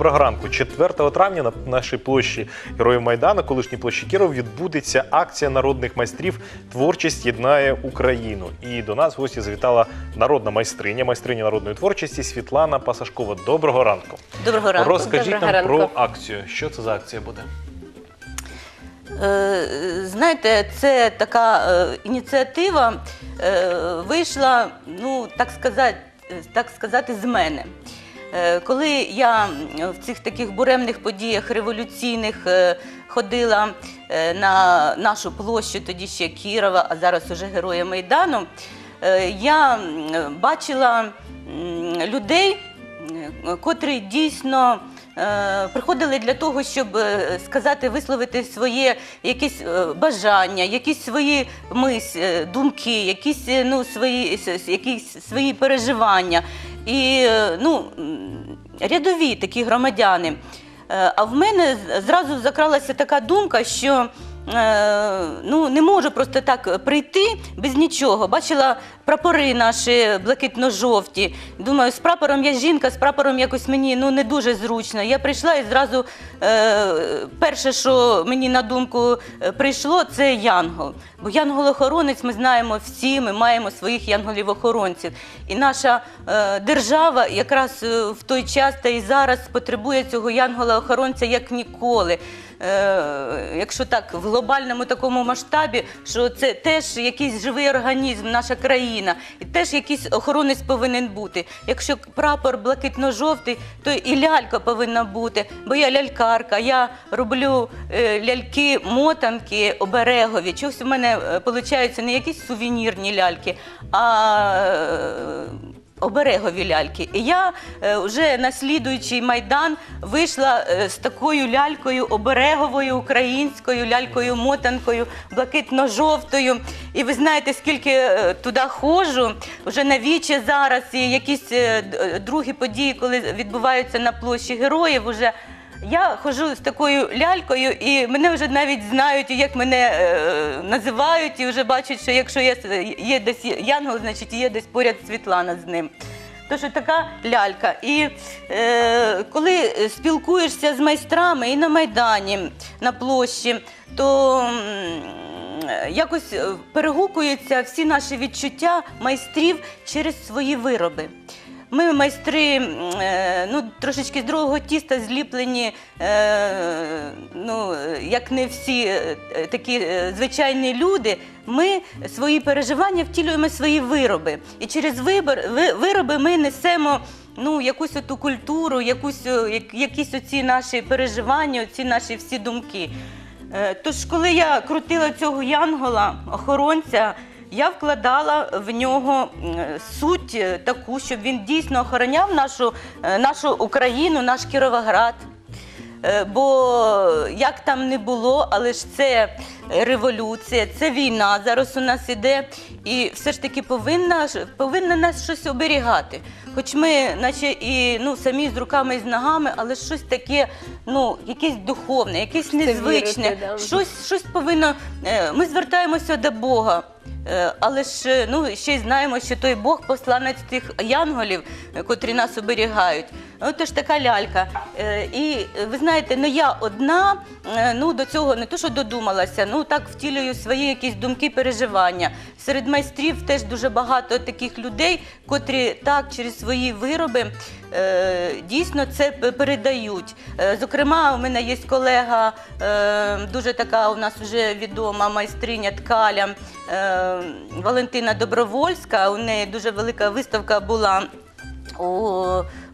Доброго ранку. 4 травня на нашій площі Героїв Майдану, колишній площі Кіров, відбудеться акція народних майстрів Творчість єднає Україну. І до нас в гості завітала народна майстриня, майстриня народної творчості Світлана Пасашкова. Доброго ранку. Доброго ранку. Розкажіть Доброго нам ранку. про акцію. Що це за акція буде? Е, Знаєте, це така е, ініціатива е, вийшла, ну так сказати, так сказати, з мене. Е, Коли я в цих таких буремних подіях революційних е, ходила е, на нашу площу, тоді ще Кірова, а зараз уже Героя Майдану, я бачила людей, котрі дійсно приходили для того, щоб сказати, висловити своє якесь е, бажання, якісь свої мис, думки, якісь ну, свої, якісь свої переживання. І е, ну, рядові такі громадяни. Е, А в мене зразу закралася така думка, що е, ну, не можу просто так прийти без нічого. Бачила прапори наші блакитно-жовті. Думаю, з прапором я жінка, з прапором якось мені ну, не дуже зручно. Я прийшла і зразу е, перше, що мені на думку е, прийшло, це янгол. Бо янгол-охоронець ми знаємо всі, ми маємо своїх янголів-охоронців. І наша е, держава якраз е, в той час та і зараз потребує цього янгола-охоронця як ніколи. Е, якщо так в глобальному такому масштабі, що це теж якийсь живий організм, наша країна, і теж якийсь охоронець повинен бути. Якщо прапор блакитно-жовтий, то і лялька повинна бути. Бо я лялькарка, я роблю е, ляльки-мотанки оберегові. Чогось у мене виходить не якісь сувенірні ляльки, а е, оберегові ляльки. І я е, вже на слідуючий майдан вийшла е, з такою лялькою обереговою, українською лялькою мотанкою, блакитно-жовтою. І ви знаєте, скільки е, туди ходжу, вже на вічі зараз, і якісь е, е, другі події, коли відбуваються на площі героїв, уже. Я ходжу з такою лялькою, і мене вже навіть знають, як мене е, називають, і вже бачать, що якщо є, є десь янгол, значить є десь поряд Світлана з ним. Тож така лялька. І е, коли спілкуєшся з майстрами і на Майдані, на площі, то м, якось е, перегукуються всі наші відчуття майстрів через свої вироби. Ми майстри е, ну, трошечки з другого тіста зліплені, е, ну, як не всі е, такі звичайні люди. Ми свої переживання втілюємо свої вироби. І через вибор, вироби ми несемо ну, якусь оту культуру, якусь, якісь оці наші переживання, оці наші всі думки. Тож, коли я крутила цього янгола, охоронця, я вкладала в нього суть е, таку, щоб він дійсно охороняв нашу, е, нашу Україну, наш Кіровоград. Е, Бо як там не було, але ж це революція, це війна зараз у нас іде, і все ж таки повинна, повинна нас щось оберігати. Хоч ми, наче і ну, самі з руками і з ногами, але щось таке, ну, якесь духовне, якесь незвичне, щось, щось повинно. е, Ми звертаємося до Бога. Е, Але ж ну, ще й знаємо, що той Бог посланець тих янголів, котрі нас оберігають. От ж така лялька. Е, І е, ви знаєте, не я одна е, ну, до цього не то, що додумалася, ну так втілюю свої якісь думки, переживання. Серед майстрів теж дуже багато таких людей, котрі так через свої вироби дійсно це передають. Зокрема, у мене є колега, дуже така у нас вже відома майстриня ткаля Валентина Добровольська. У неї дуже велика виставка була. У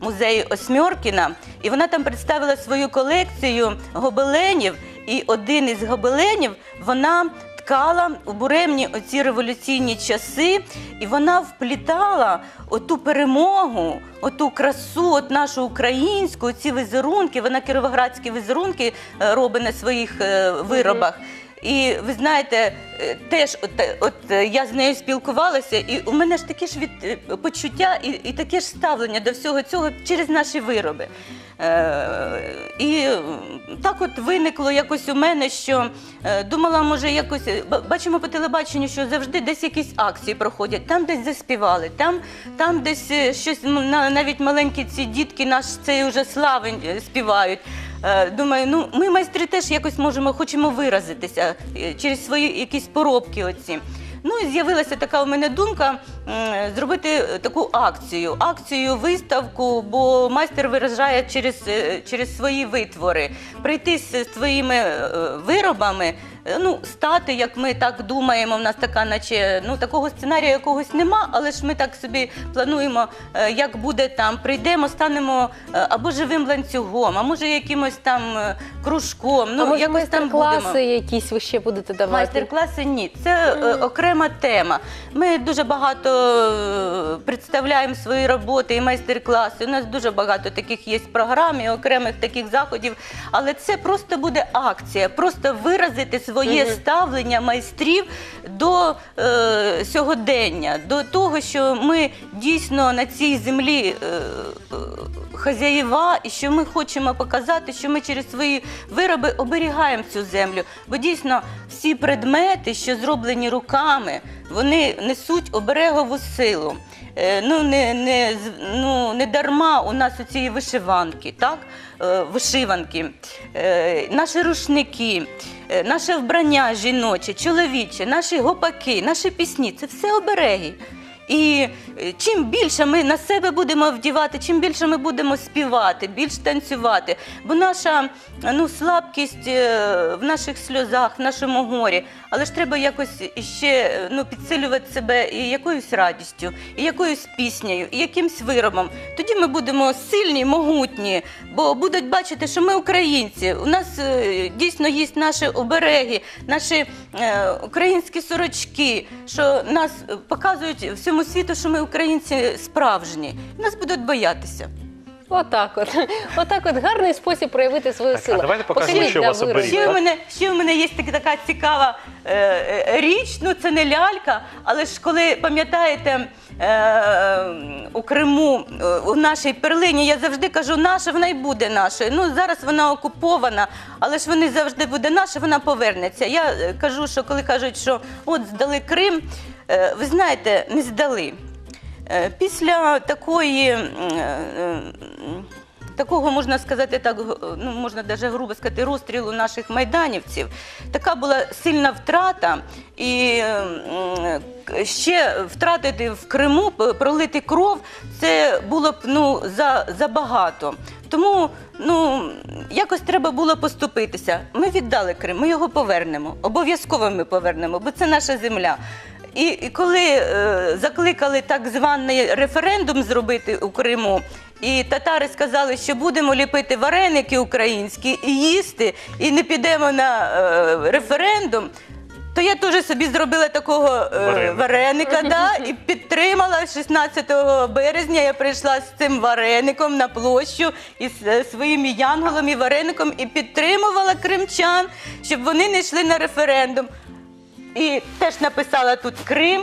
музеї Осьмьоркіна, і вона там представила свою колекцію гобеленів. І один із гобеленів вона ткала у буремні оці революційні часи, і вона вплітала оту перемогу, оту красу, от нашу українську, ці візерунки. Вона кіровоградські візерунки е, робить на своїх е, виробах. І ви знаєте, е, теж от, е, от е, я з нею спілкувалася, і у мене ж таке ж від почуття і, і таке ж ставлення до всього цього через наші вироби. Е, І так от виникло якось у мене, що е, думала, може, якось бачимо по телебаченню, що завжди десь якісь акції проходять, там десь заспівали, там, там десь щось на- навіть маленькі ці дітки наш цей уже славень співають. Е, Думаю, ну ми майстри теж якось можемо, хочемо виразитися е, через свої якісь поробки. Оці. Ну і з'явилася така у мене думка зробити е, таку акцію, акцію, виставку, бо майстер виражає через, через свої витвори, прийти з своїми виробами. Е, Ну, стати, як ми так думаємо, в нас така, наче ну такого сценарію якогось нема, але ж ми так собі плануємо, е, як буде там. Прийдемо, станемо е, або живим ланцюгом, а може якимось там кружком. Ну а може якось там будемо. майстер-класи якісь ви ще будете давати? Майстер-класи ні, це окрема тема. Ми дуже багато представляємо свої роботи і майстер-класи. У нас дуже багато таких є програм і окремих таких заходів. Але це просто буде акція, просто виразити своє Мгм. ставлення майстрів до е, сьогодення, до того, що ми дійсно на цій землі. Е, е, Хазяєва, і що ми хочемо показати, що ми через свої вироби оберігаємо цю землю. Бо дійсно всі предмети, що зроблені руками, вони несуть оберегову силу. Е, Ну не, не, ну, не дарма у нас цієї вишиванки, так? Е, вишиванки, е, наші рушники, наше вбрання жіноче, чоловіче, наші гопаки, наші пісні це все обереги. І е, чим більше ми на себе будемо вдівати, чим більше ми будемо співати, більш танцювати, бо наша ну, слабкість е, в наших сльозах, в нашому горі, але ж треба якось ще ну, підсилювати себе і якоюсь радістю, і якоюсь піснею, і якимсь виробом. Тоді ми будемо сильні, могутні, бо будуть бачити, що ми українці. У нас е, дійсно є наші обереги, наші українські сорочки, що нас показують всьому світу, що ми українці справжні. Нас будуть боятися. Отак от. Отак от гарний спосіб проявити свою Так, а силу. давайте покажемо, Покажіть, що у да, вас вироби. оберіг. Ще в мене, ще в мене є така, така цікава е, е, річ, ну це не лялька, але ж коли пам'ятаєте. е, У Криму, е, у нашій перлині, я завжди кажу, наша вона й буде нашою. Ну зараз вона окупована, але ж вони завжди буде наша, вона повернеться. Я кажу, що коли кажуть, що от здали Крим, ви знаєте, не здали. Е, Після такої. е, е, Такого можна сказати так, ну можна навіть грубо сказати, розстрілу наших майданівців. Така була сильна втрата, і ще втратити в Криму, пролити кров, це було б ну за, забагато. Тому ну якось треба було поступитися. Ми віддали Крим, ми його повернемо. Обов'язково ми повернемо, бо це наша земля. І, і коли е, закликали так званий референдум зробити у Криму, і татари сказали, що будемо ліпити вареники українські і їсти, і не підемо на е, референдум. То я теж собі зробила такого е, Вареника. вареника, да, і підтримала 16 березня. Я прийшла з цим вареником на площу із е, своїм янголом і вареником і підтримувала кримчан, щоб вони не йшли на референдум. І теж написала тут Крим,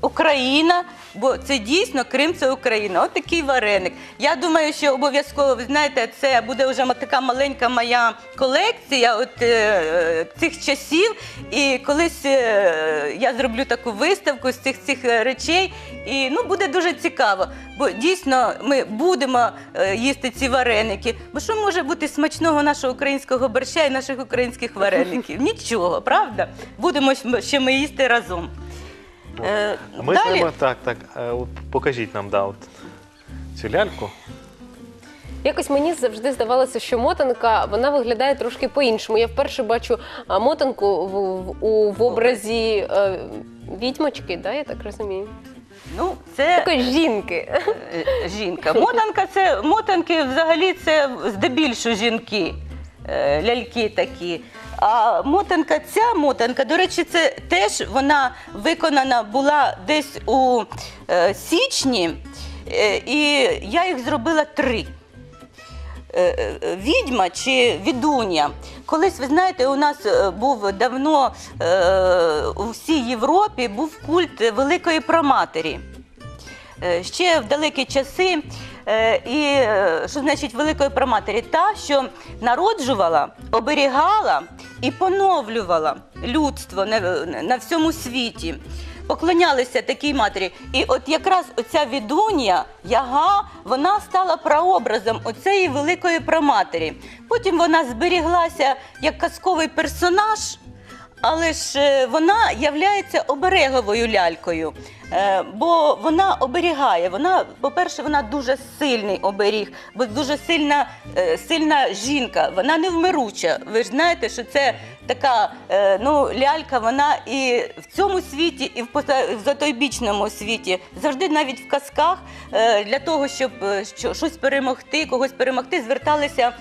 Україна, бо це дійсно Крим це Україна. От такий вареник. Я думаю, що обов'язково, ви знаєте, це буде вже така маленька моя колекція от, е, цих часів. І колись е, я зроблю таку виставку з цих цих е, речей. І ну, буде дуже цікаво, бо дійсно ми будемо е, їсти ці вареники. Бо що може бути смачного нашого українського борща і наших українських вареників? Нічого, правда? Будемо ще ми їсти разом. Е, А Ми далі, знаємо, так, так. е, От покажіть нам, да, от цю ляльку. Якось мені завжди здавалося, що мотанка вона виглядає трошки по-іншому. Я вперше бачу а, мотанку в, в, у, в образі е, відьмочки, да, я так розумію. ну, це Такої жінки. е, жінка. Мотанка це мотанки взагалі це здебільшого жінки, е, ляльки такі. А мотанка, ця мотанка, до речі, це теж вона виконана була десь у е, січні, е, і я їх зробила три. Е, е, Відьма чи відуня. Колись, ви знаєте, у нас е, був давно у всій Європі був культ Великої Проматері. Ще в далекі часи, і е, що значить великої праматері? Та, що народжувала, оберігала і поновлювала людство на, на всьому світі. Поклонялися такій матері. І от якраз оця відунія, яга, вона стала прообразом оцеї великої праматері. Потім вона зберіглася як казковий персонаж. Але ж е, вона являється обереговою лялькою, Е, бо вона оберігає. Вона, по-перше, вона дуже сильний оберіг, бо дуже сильна, е, сильна жінка. Вона невмируча. Ви ж знаєте, що це така ну, лялька, вона і в цьому світі, і в затойбічному світі. Завжди навіть в казках для того, щоб щось перемогти, когось перемогти, зверталися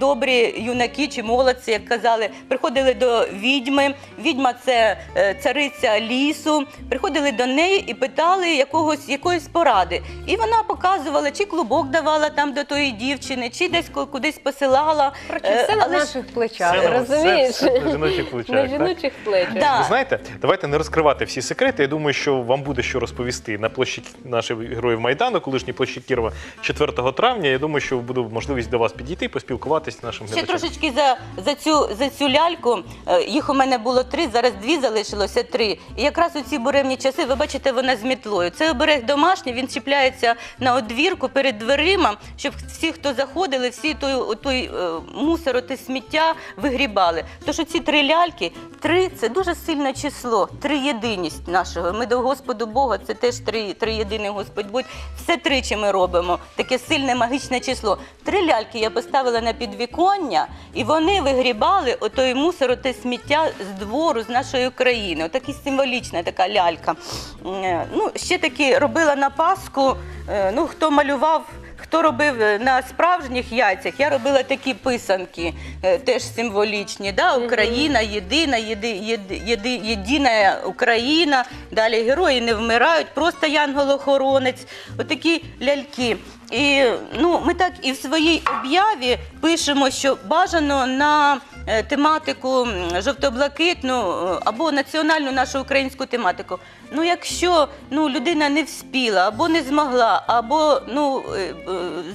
добрі юнаки чи молодці, як казали, приходили до відьми. Відьма це е, цариця лісу. Приходили до неї і питали якогось якоїсь поради. І вона показувала, чи клубок давала там до тої дівчини, чи десь кудись посилала. Коротше, Е, все на але наших плечах, Все розумієш? все- все на жіночих плечах, На так? жіночих плечах. Да. Ви знаєте, давайте не розкривати всі секрети. Я думаю, що вам буде що розповісти на площі наших героїв Майдану, колишній площі Кірова 4 травня. Я думаю, що буде можливість до вас підійти, поспілкуватися з нашим Ще глядачам. трошечки за, за, цю, за цю ляльку. Е, Їх у мене було три, зараз дві залишилося три. І якраз у ці буремні часи, ви бачите, вона з мітлою. Це оберег домашній, він чіпляється на одвірку перед дверима, щоб всі, хто заходили, всі той, той е, мусор, те сміття вигрібали. Тож ці три ляльки, три це дуже сильне число, триєдиність нашого. Ми до Господу Бога, це теж три, триєдиний Господь Будь. Все тричі ми робимо. Таке сильне магічне число. Три ляльки я поставила на підвіконня, і вони вигрібали отой мусор, оте сміття з двору, з нашої країни. Отакі символічна така лялька. Е, Ну, ще таки робила на Пасху. е, Ну, хто малював. Хто робив е, на справжніх яйцях, я робила такі писанки, теж символічні. Да? Україна єдина, єди, єди, єди, єдина Україна. Далі герої не вмирають, просто янгол-охоронець. Отакі ляльки. І ну, ми так і в своїй об'яві пишемо, що бажано на е, тематику жовто-блакитну е, або національну нашу українську тематику. Ну, якщо ну, людина не вспіла, або не змогла, або ну, е,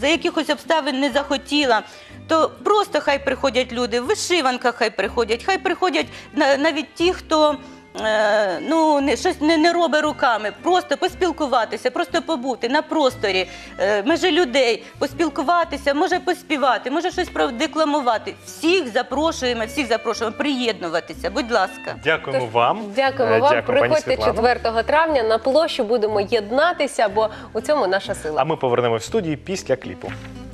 за якихось обставин не захотіла, то просто хай приходять люди, в вишиванках хай приходять, хай приходять на- навіть ті, хто. Е, Ну, не, щось не, не робить руками, просто поспілкуватися, просто побути на просторі, е, межі людей, поспілкуватися, може поспівати, може щось продекламувати. Всіх запрошуємо, всіх запрошуємо приєднуватися. Будь ласка. Дякуємо Тож, вам. Дякуємо Е, вам. дякую, Приходьте 4 травня на площу. Будемо єднатися, бо у цьому наша сила. А ми повернемось в студії після кліпу.